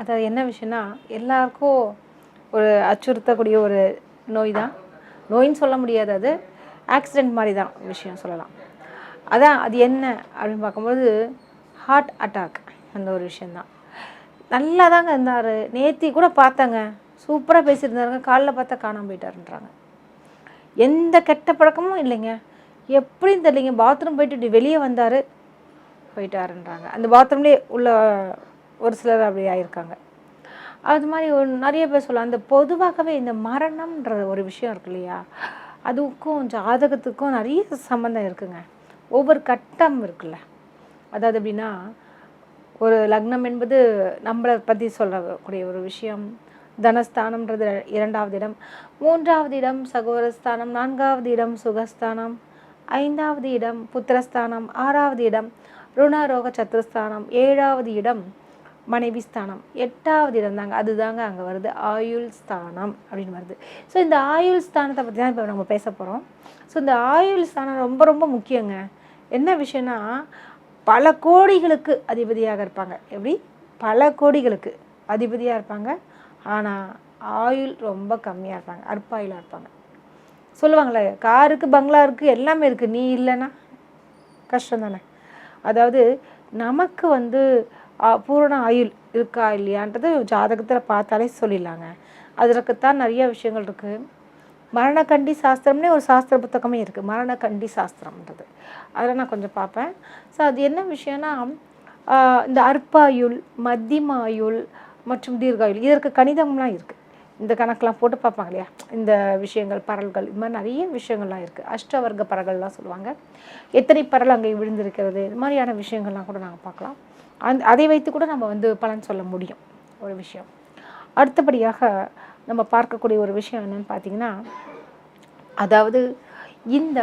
அதாவது என்ன விஷயம்னா எல்லாருக்கும் ஒரு அச்சுறுத்தக்கூடிய ஒரு நோய் தான் நோயின்னு சொல்ல முடியாது அது. ஆக்சிடெண்ட் மாதிரி தான் விஷயம் சொல்லலாம். அதான் அது என்ன அப்படின்னு பார்க்கும்போது ஹார்ட் அட்டாக் அந்த ஒரு விஷயந்தான் நல்லா தாங்க இருந்தார். நேத்தி கூட பார்த்தாங்க. சூப்பராக பேசியிருந்தாருங்க. காலைல பார்த்தா காணாம போயிட்டாருன்றாங்க. எந்த கெட்ட பழக்கமும் இல்லைங்க. எப்படின்னு தெரியலைங்க. பாத்ரூம் போயிட்டு இப்படி வெளியே வந்தார். போயிட்டாருன்றாங்க. அந்த பாத்ரூம்லேயே உள்ள ஒரு சிலர் அப்படி ஆயிருக்காங்க. அது மாதிரி ஒரு நிறைய பேர் சொல்லலாம். அந்த பொதுவாகவே இந்த மரணம்ன்ற ஒரு விஷயம் இருக்கு இல்லையா? அதுக்கும் ஜாதகத்துக்கும் நிறைய சம்மந்தம் இருக்குங்க. ஒவ்வொரு கட்டம் இருக்குல்ல. அதாவது எப்படின்னா ஒரு லக்னம் என்பது நம்மளை பற்றி சொல்லக்கூடிய ஒரு விஷயம். தனஸ்தானம்ன்றது இரண்டாவது இடம். மூன்றாவது இடம் சகோதரஸ்தானம். நான்காவது இடம் சுகஸ்தானம். ஐந்தாவது இடம் புத்திரஸ்தானம். ஆறாவது இடம் ருணரோக சத்துருஸ்தானம் ஏழாவது இடம் மனைவி ஸ்தானம். எட்டாவது இடம் தாங்க அதுதாங்க அங்கே வருது. ஆயுள் ஸ்தானம் அப்படின்னு வருது. ஸோ இந்த ஆயுள் ஸ்தானத்தை பற்றி தான் இப்போ நம்ம பேச போகிறோம் ஸோ இந்த ஆயுள் ஸ்தானம் ரொம்ப ரொம்ப முக்கியங்க. என்ன விஷயம்னா பல கோடிகளுக்கு அதிபதியாக இருப்பாங்க. எப்படி? பல கோடிகளுக்கு அதிபதியாக இருப்பாங்க. ஆனால் ஆயுள் ரொம்ப கம்மியாக இருப்பாங்க. அற்பாயுளாக இருப்பாங்க. சொல்லுவாங்களே காருக்கு பங்களா இருக்குது எல்லாமே இருக்குது நீ இல்லைன்னா கஷ்டம் தானே அதாவது நமக்கு வந்து பூரண ஆயுள் இருக்கா இல்லையான்றது ஜாதகத்தில் பார்த்தாலே சொல்லிடலாங்க. அதற்குத்தான் நிறைய விஷயங்கள் இருக்குது மரணக்கண்டி சாஸ்திரம்னே ஒரு சாஸ்திர புத்தகமே இருக்குது மரணக்கண்டி சாஸ்திரம்ன்றது. அதில் நான் கொஞ்சம் பார்ப்பேன். ஸோ அது என்ன விஷயம்னா இந்த அற்பாயுள் மத்தியமாயுள் மற்றும் தீர்காயுள் இதற்கு கணிதம்லாம் இருக்குது இந்த கணக்கெலாம் போட்டு பார்ப்பாங்க இல்லையா? இந்த விஷயங்கள் பரல்கள் இது மாதிரி நிறைய விஷயங்கள்லாம் இருக்குது அஷ்டவர்க்க பரல்கள்லாம் சொல்லுவாங்க. எத்தனை பரல் அங்கே விழுந்திருக்கிறது? இது மாதிரியான விஷயங்கள்லாம் கூட நாங்கள் பார்க்கலாம். அந் அதை வைத்து கூட நம்ம வந்து பலன் சொல்ல முடியும் ஒரு விஷயம். அடுத்தபடியாக நம்ம பார்க்கக்கூடிய ஒரு விஷயம் என்னன்னு பார்த்தீங்கன்னா அதாவது இந்த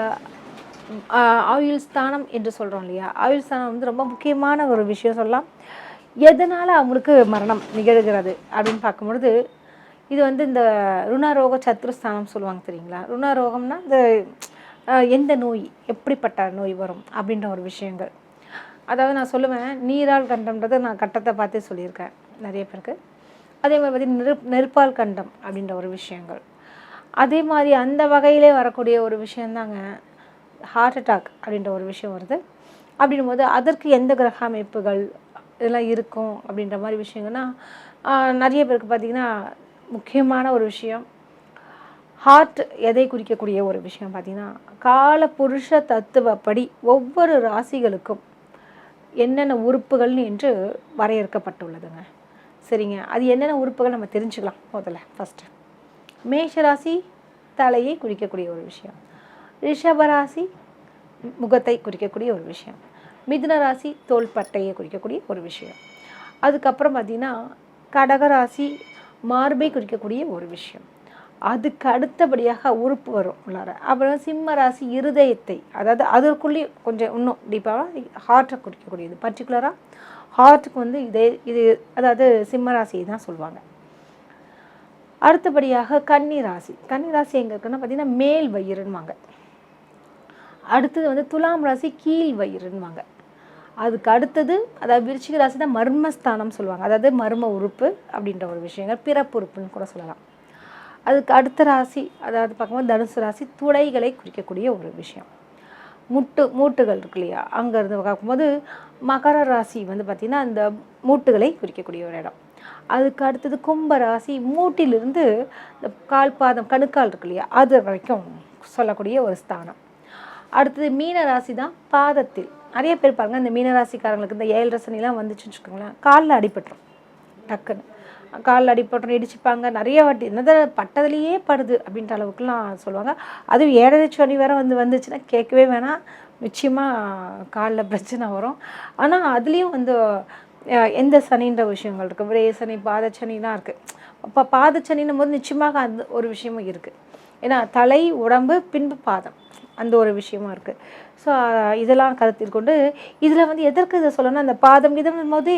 ஆயுள் ஸ்தானம் என்று சொல்கிறோம் இல்லையா? ஆயுள் ஸ்தானம் வந்து ரொம்ப முக்கியமான ஒரு விஷயம் சொல்லலாம். எதனால் அவங்களுக்கு மரணம் நிகழ்கிறது அப்படின்னு பார்க்கும்பொழுது இது வந்து இந்த ருணரோக சத்ருஸ்தானம் சொல்லுவாங்க தெரியுங்களா? ருணரோகம்னா இந்த எந்த நோய் எப்படிப்பட்ட நோய் வரும் அப்படின்ற ஒரு விஷயங்கள். அதாவது நான் சொல்லுவேன் நீரால் கண்டம்ன்றது நான் கட்டத்தை பார்த்தே சொல்லியிருக்கேன் நிறைய பேருக்கு. அதே மாதிரி பார்த்தீங்கன்னா நெருப் நெருப்பால் கண்டம் அப்படின்ற ஒரு விஷயங்கள். அதே மாதிரி அந்த வகையிலே வரக்கூடிய ஒரு விஷயந்தாங்க ஹார்ட் அட்டாக் அப்படின்ற ஒரு விஷயம் வருது. அப்படின்னும் போது அதற்கு எந்த கிரக அமைப்புகள் இதெல்லாம் இருக்கும் அப்படின்ற மாதிரி விஷயங்கள்னா நிறைய பேருக்கு பார்த்திங்கன்னா முக்கியமான ஒரு விஷயம். ஹார்ட் எதை குறிக்கக்கூடிய ஒரு விஷயம் பார்த்திங்கன்னா கால புருஷ தத்துவப்படி ஒவ்வொரு ராசிகளுக்கும் என்னென்ன உறுப்புகள்னு என்று வரையறுக்கப்பட்டுள்ளதுங்க. சரிங்க. அது என்னென்ன உறுப்புகள் நம்ம தெரிஞ்சுக்கலாம் முதல்ல ஃபஸ்ட்டு மேஷராசி தலையை குறிக்கக்கூடிய ஒரு விஷயம். ரிஷபராசி முகத்தை குறிக்கக்கூடிய ஒரு விஷயம். மிதுன ராசி தோள்பட்டையை குறிக்கக்கூடிய ஒரு விஷயம். அதுக்கப்புறம் பார்த்திங்கன்னா கடகராசி மார்பை குறிக்கக்கூடிய ஒரு விஷயம். அதுக்கு அடுத்தபடியாக உறுப்பு வரும் உள்ளார. அப்புறம் சிம்ம ராசி இருதயத்தை அதாவது அதற்குள்ளேயே கொஞ்சம் இன்னும் டீப்பாக ஹார்ட்டை குறிக்கக்கூடியது. பர்டிகுலராக ஹார்ட்டுக்கு வந்து இதே இது அதாவது சிம்ம ராசியை தான் சொல்லுவாங்க அடுத்தபடியாக கன்னி ராசி. கன்னி ராசி எங்கே இருக்குன்னா பார்த்தீங்கன்னா மேல் வயிறுன்வாங்க அடுத்தது வந்து துலாம் ராசி கீழ் வயிறுன்வாங்க அதுக்கு அடுத்தது அதாவது விருச்சிக ராசி தான் மர்மஸ்தானம் சொல்லுவாங்க. அதாவது மர்ம உறுப்பு அப்படின்ற ஒரு விஷயங்கள் பிறப்பு உறுப்புன்னு கூட சொல்லலாம். அதுக்கு அடுத்த ராசி அதாவது பார்க்கும்போது தனுசு ராசி துளைகளை குறிக்கக்கூடிய ஒரு விஷயம். முட்டு மூட்டுகள் இருக்கு இல்லையா? அங்கேருந்து பார்க்கும்போது மகர ராசி வந்து பார்த்திங்கன்னா அந்த மூட்டுகளை குறிக்கக்கூடிய ஒரு இடம். அதுக்கு அடுத்தது கும்ப ராசி மூட்டிலிருந்து இந்த கால் பாதம் கணுக்கால் இருக்கு இல்லையா? அது வரைக்கும் சொல்லக்கூடிய ஒரு ஸ்தானம். அடுத்தது மீன ராசி தான் பாதத்தில். நிறைய பேர் பாருங்கள் இந்த மீனராசிக்காரங்களுக்கு இந்த ஏழு ரசனிலாம் வந்துச்சுன்னு வச்சுக்கோங்களேன் காலில் அடிபட்டுரும் டக்குன்னு. காலில் அடிபட்டுரும் இடிச்சுப்பாங்க. நிறைய வாட்டி என்னது பட்டதுலேயே படுது அப்படின்ற அளவுக்குலாம் சொல்லுவாங்க. அதுவும் ஏழரை சனி வேறு வந்து வந்துச்சுன்னா கேட்கவே வேணாம். நிச்சயமாக காலில் பிரச்சனை வரும். ஆனால் அதுலேயும் வந்து எந்த சனின்ற விஷயங்கள் இருக்குது விரே சனி பாதச்சனிலாம் இருக்குது அப்போ பாதச்சனின்னும் போது நிச்சயமாக அந்த ஒரு விஷயமும் இருக்குது ஏன்னா தலை உடம்பு பின்பு பாதம். அந்த ஒரு விஷயமா இருக்குது ஸோ இதெல்லாம் கருத்தில் கொண்டு இதில் வந்து எதற்கு இதை சொல்லணும்னா அந்த பாதம் கீதம் போது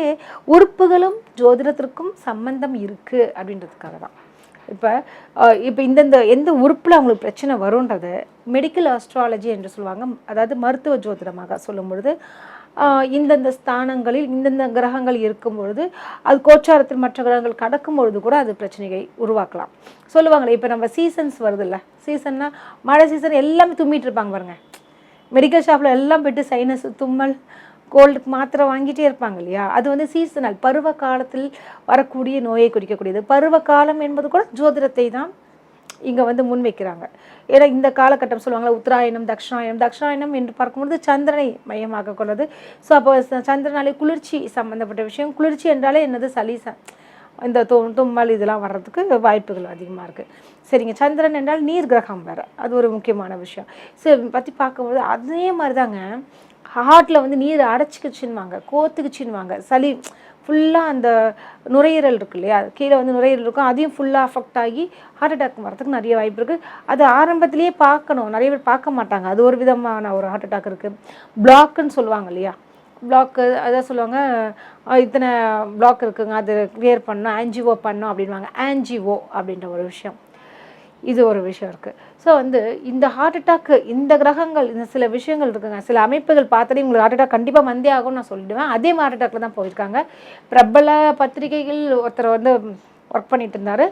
உறுப்புகளும் ஜோதிடத்திற்கும் சம்பந்தம் இருக்குது அப்படின்றதுக்காக தான். இப்போ இப்போ இந்தந்த எந்த உறுப்பில் அவங்களுக்கு பிரச்சனை வரும்ன்றது மெடிக்கல் ஆஸ்ட்ராலஜி என்று சொல்லுவாங்க அதாவது மருத்துவ ஜோதிடமாக சொல்லும் பொழுது இந்தந்த ஸ்தானங்களில் இந்தந்த கிரகங்கள் இருக்கும் பொழுது அது கோச்சாரத்தில் மற்ற கிரகங்கள் கடக்கும் பொழுது கூட அது பிரச்சனையை உருவாக்கலாம். சொல்லுவாங்களே இப்போ நம்ம சீசன்ஸ் வருதுல்ல. சீசன்னா மழை சீசன் எல்லாமே தும்மிட்டு இருப்பாங்க பாருங்க. மெடிக்கல் ஷாப்பில் எல்லாம் போயிட்டு சைனஸ் தும்மல் கோல்டுக்கு மாத்திரை வாங்கிட்டே இருப்பாங்க இல்லையா? அது வந்து சீசனல் பருவ காலத்தில் வரக்கூடிய நோயை குறிக்கக்கூடியது. பருவ காலம் என்பது கூட ஜோதிடத்தை தான் இங்கே வந்து முன்வைக்கிறாங்க. ஏன்னா இந்த காலகட்டம் சொல்லுவாங்களா உத்தராயணம் தட்சிணாயணம். தக்ஷணாயணம் என்று பார்க்கும்பொழுது சந்திரனை மையமாக கொண்டது. ஸோ அப்போ சந்திரனாலே குளிர்ச்சி சம்மந்தப்பட்ட விஷயம். குளிர்ச்சி என்றாலே என்னது? சளி ச இந்த தோ தும்மல் இதெல்லாம் வர்றதுக்கு வாய்ப்புகள் அதிகமாக இருக்குது சரிங்க சந்திரன் என்றால் நீர் கிரகம் வேறு. அது ஒரு முக்கியமான விஷயம். சரி பற்றி பார்க்கும்போது அதே மாதிரி தாங்க ஹார்ட்டில் வந்து நீர் அடைச்சிக்கிச்சுன்னுவாங்க கோத்துக்குச்சின்னுவாங்க. சளி ஃபுல்லாக அந்த நுரையீரல் இருக்கு இல்லையா? கீழே வந்து நுரையீரல் இருக்கும். அதையும் ஃபுல்லாக அஃபெக்ட் ஆகி ஹார்ட் அட்டாக் வரதுக்கு நிறைய வாய்ப்பு இருக்குது அது ஆரம்பத்திலேயே பார்க்கணும். நிறைய பேர் பார்க்க மாட்டாங்க. அது ஒரு விதமான ஒரு ஹார்ட் அட்டாக் இருக்குது பிளாக்குன்னு சொல்லுவாங்க இல்லையா? பிளாக்கு அதான் சொல்லுவாங்க. இத்தனை பிளாக் இருக்குங்க. அது கிளியர் பண்ணணும். ஆன்ஜிஓ பண்ணோம் அப்படின்வாங்க ஆன்ஜிஓ அப்படின்ற ஒரு விஷயம். இது ஒரு விஷயம் இருக்குது ஸோ வந்து இந்த ஹார்ட் அட்டாக்கு இந்த கிரகங்கள் இந்த சில விஷயங்கள் இருக்குங்க. சில அமைப்புகள் பார்த்தாலே உங்களுக்கு ஹார்ட் அட்டாக் கண்டிப்பாக வந்தே ஆகும்னு நான் சொல்லிடுவேன். அதே ஹார்ட் அட்டாக்ல தான் போயிருக்காங்க. பிரபல பத்திரிகைகள் ஒருத்தர் வந்து ஒர்க் பண்ணிட்டு இருந்தார்.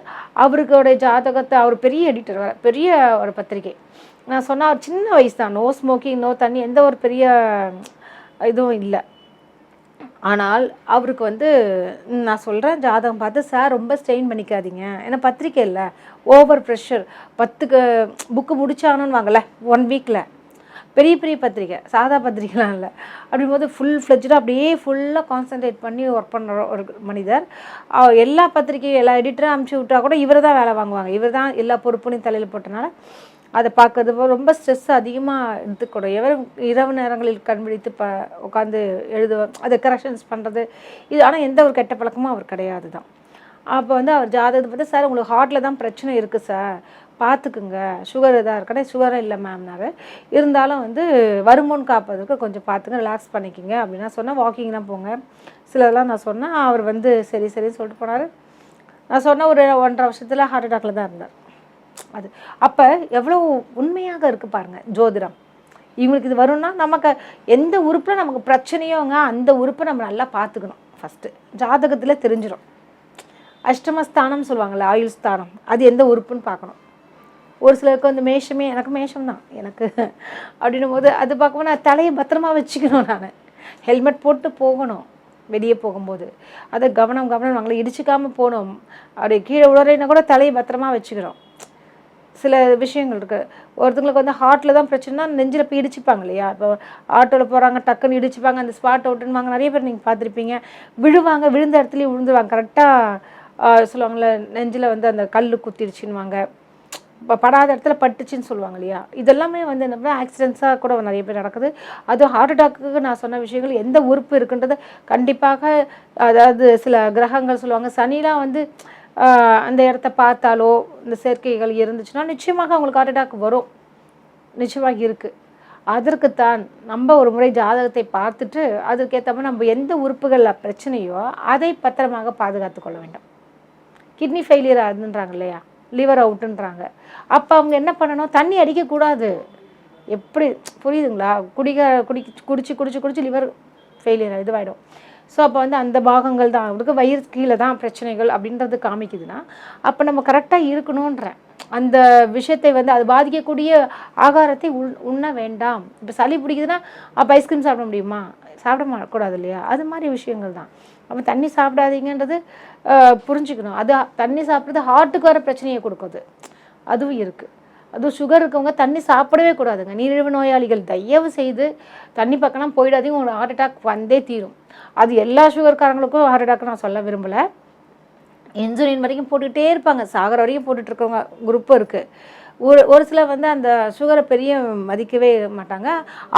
அவருக்கோடைய ஜாதகத்தை அவர் பெரிய எடிட்டர் வர பெரிய ஒரு பத்திரிகை. நான் சொன்ன அவர் சின்ன வயசு தான். நோ ஸ்மோக்கிங் நோ தண்ணி எந்த ஒரு பெரிய இதுவும் இல்லை. ஆனால் அவருக்கு வந்து நான் சொல்கிறேன் ஜாதகம் பார்த்து சார் ரொம்ப ஸ்ட்ரெயின் பண்ணிக்காதீங்க. ஏன்னா பத்திரிக்கை இல்லை. ஓவர் ப்ரெஷர் பத்துக்கு புக்கு முடிச்சாகணும்னு வாங்கல ஒன் வீக்கில் பெரிய பெரிய பத்திரிக்கை. சாதா பத்திரிக்கைலாம் இல்லை. அப்படிங்கும்போது ஃபுல் ஃப்ளெஜ்டாக அப்படியே ஃபுல்லாக கான்சன்ட்ரேட் பண்ணி ஒர்க் பண்ணுற ஒரு மனிதர். எல்லா பத்திரிக்கையும் எல்லா எடிட்டரும் அமுச்சு விட்டா கூட இவர் தான் வேலை வாங்குவாங்க. இவர் தான் எல்லா பொறுப்புனையும் தலையில் போட்டனால அதை பார்க்கறது ரொம்ப ஸ்ட்ரெஸ் அதிகமாக எடுத்துக்கூடும். எவர் இரவு நேரங்களில் கண் விழித்து ப உட்காந்து எழுதுவ அதை கரெக்ஷன்ஸ் பண்ணுறது இது ஆனால் எந்த ஒரு கெட்ட பழக்கமும் அவர் கிடையாது தான். அப்போ வந்து அவர் ஜாதகத்தை பார்த்து சார் உங்களுக்கு ஹார்ட்டில் தான் பிரச்சனை இருக்குது சார். பார்த்துக்குங்க. சுகர் இதாக இருக்கடா சுகரும் இல்லை மேம்னாரு இருந்தாலும் வந்து வருமுன் காப்பதற்கு கொஞ்சம் பார்த்துங்க ரிலாக்ஸ் பண்ணிக்கிங்க அப்படின்னா சொன்னால் வாக்கிங்லாம் போங்க. சிலதெல்லாம் நான் சொன்னேன். அவர் வந்து சரி சரின்னு சொல்லிட்டு போனார். நான் சொன்ன ஒரு ஒன்றரை வருஷத்தில் ஹார்ட் அட்டாக்ல தான் இருந்தார். அது. அப்போ எவ்வளோ உண்மையாக இருக்குது பாருங்கள் ஜோதிடம். இவங்களுக்கு இது வரும்னா நமக்கு எந்த உறுப்பில் நமக்கு பிரச்சனையோங்க அந்த உறுப்பை நம்ம நல்லா பார்த்துக்கணும். ஃபஸ்ட்டு ஜாதகத்தில் தெரிஞ்சிடும் அஷ்டமஸ்தானம் சொல்லுவாங்கள்ல ஆயுள் ஸ்தானம். அது எந்த உறுப்புன்னு பார்க்கணும். ஒரு சிலருக்கு வந்து மேஷமே எனக்கு மேஷம் தான். எனக்கு அப்படின்னும் போது அது பார்க்கும்போது நான் தலையை பத்திரமா வச்சுக்கணும் நான். ஹெல்மெட் போட்டு போகணும் வெளியே போகும்போது. அதை கவனம் கவனம் நாங்களை இடிச்சிக்காமல் போகணும். அப்படி கீழே உடறேன்னா கூட தலையை பத்திரமா வச்சுக்கிறோம். சில விஷயங்கள் இருக்குது ஒருத்தங்களுக்கு வந்து ஹார்ட்டில் தான் பிரச்சனைனா நெஞ்சில் இப்போ இடிச்சுப்பாங்க இல்லையா? இப்போ ஆட்டோவில் போகிறாங்க டக்குன்னு இடிச்சுப்பாங்க அந்த ஸ்பாட் அவுட்டுன்னுவாங்க நிறைய பேர் நீங்கள் பார்த்துருப்பீங்க. விழுவாங்க விழுந்த இடத்துலையும் விழுந்துருவாங்க கரெக்டாக சொல்லுவாங்கள்ல நெஞ்சில் வந்து அந்த கல் குத்திடுச்சுன்னுவாங்க. இப்போ படாத இடத்துல பட்டுச்சுன்னு சொல்லுவாங்க இல்லையா? இதெல்லாமே வந்து என்ன ஆக்சிடென்ட்ஸாக கூட நிறைய பேர் நடக்குது. அதுவும் ஹார்ட் அட்டாக்கு நான் சொன்ன விஷயங்கள் எந்த உறுப்பு இருக்குன்றதை கண்டிப்பாக அதாவது சில கிரகங்கள் சொல்லுவாங்க. சனிலாம் வந்து அந்த இடத்த பார்த்தாலோ இந்த சேர்க்கைகள் இருந்துச்சுன்னா நிச்சயமாக அவங்களுக்கு ஹார்ட் அட்டாக் வரும். நிச்சயமாக இருக்குது அதற்குத்தான் நம்ம ஒரு முறை ஜாதகத்தை பார்த்துட்டு அதுக்கேற்ற மாதிரி நம்ம எந்த உறுப்புகளில் பிரச்சனையோ அதை பத்திரமாக பாதுகாத்து கொள்ள வேண்டும். கிட்னி ஃபெயிலியர் ஆகுதுன்றாங்க இல்லையா? லிவர் அவுட்டுன்றாங்க அப்போ அவங்க என்ன பண்ணணும்? தண்ணி அடிக்கக்கூடாது. எப்படி? புரியுதுங்களா? குடிக்க குடி குடிச்சு குடிச்சு குடிச்சு லிவர் ஃபெயிலியர் இதுவாகிடும் ஸோ அப்போ வந்து அந்த பாகங்கள் தான். அவருக்கு வயிறு கீழே தான் பிரச்சனைகள் அப்படின்றது காமிக்குதுன்னா அப்போ நம்ம கரெக்டாக இருக்கணுன்றேன் அந்த விஷயத்தை வந்து அது பாதிக்கக்கூடிய ஆகாரத்தை உள் உண்ண வேண்டாம். இப்போ சளி பிடிக்குதுன்னா அப்போ ஐஸ்கிரீம் சாப்பிட முடியுமா? சாப்பிட கூடாது இல்லையா? அது மாதிரி விஷயங்கள் தான். அப்போ தண்ணி சாப்பிடாதீங்கன்றது புரிஞ்சுக்கணும். அது தண்ணி சாப்பிட்றது ஹார்ட்டுக்கு வர பிரச்சனையை கொடுக்குது. அதுவும் இருக்குது அதுவும் சுகர் இருக்கவங்க தண்ணி சாப்பிடவே கூடாதுங்க. நீரிழிவு நோயாளிகள் தயவு செய்து தண்ணி பக்கம்லாம் போயிடாதீங்க. உங்களுக்கு ஹார்ட் அட்டாக் வந்தே தீரும். அது எல்லா சுகர்காரங்களுக்கும் ஹார்ட் அட்டாக் நான் சொல்ல விரும்பலை. இன்சுலின் வரைக்கும் போட்டுக்கிட்டே இருப்பாங்க. சாகர வரைக்கும் போட்டுட்ருக்கவங்க குரூப்பும் இருக்குது ஒரு ஒரு சிலர் வந்து அந்த சுகரை பெரிய மதிக்கவே மாட்டாங்க.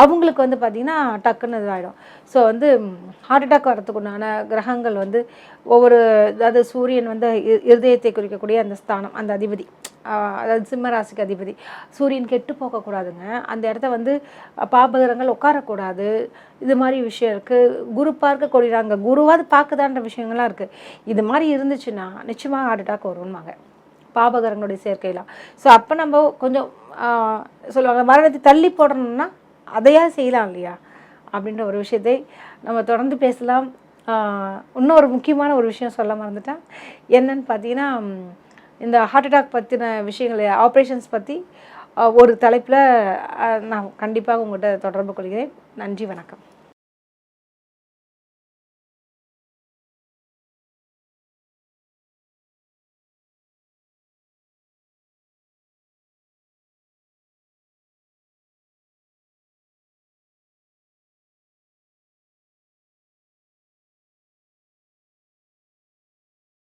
அவங்களுக்கு வந்து பார்த்திங்கன்னா டக்குன்னு இதாகிடும் ஸோ வந்து ஹார்ட் அட்டாக் வரத்துக்குண்டான கிரகங்கள் வந்து ஒவ்வொரு அதாவது சூரியன் வந்து இருதயத்தை குறிக்கக்கூடிய அந்த ஸ்தானம் அந்த அதிபதி அதாவது சிம்மராசிக்கு அதிபதி சூரியன் கெட்டு போகக்கூடாதுங்க. அந்த இடத்த வந்து பாபகரங்கள் உட்காரக்கூடாது. இது மாதிரி விஷயம் இருக்குது குரு பார்க்க கூடியதாங்க குருவாது பார்க்குதான்ற விஷயங்கள்லாம் இருக்குது இது மாதிரி இருந்துச்சுன்னா நிச்சயமாக ஹார்ட் அட்டாக் வரும்பாங்க பாபகரங்களுடைய சேர்க்கையெல்லாம் ஸோ அப்போ நம்ம கொஞ்சம் சொல்லுவாங்க மரணத்தை தள்ளி போடணும்னா அதையா செய்யலாம் இல்லையா? அப்படின்ற ஒரு விஷயத்தை நம்ம தொடர்ந்து பேசலாம். இன்னும் ஒரு முக்கியமான ஒரு விஷயம் சொல்ல மறந்துட்டேன். என்னன்னு பார்த்தீங்கன்னா இந்த ஹார்ட் அட்டாக் பற்றின விஷயங்களை ஆப்ரேஷன்ஸ் பற்றி ஒரு தலைப்பில் நான் கண்டிப்பாக உங்கள்கிட்ட தொடர்பு கொள்கிறேன். நன்றி வணக்கம்.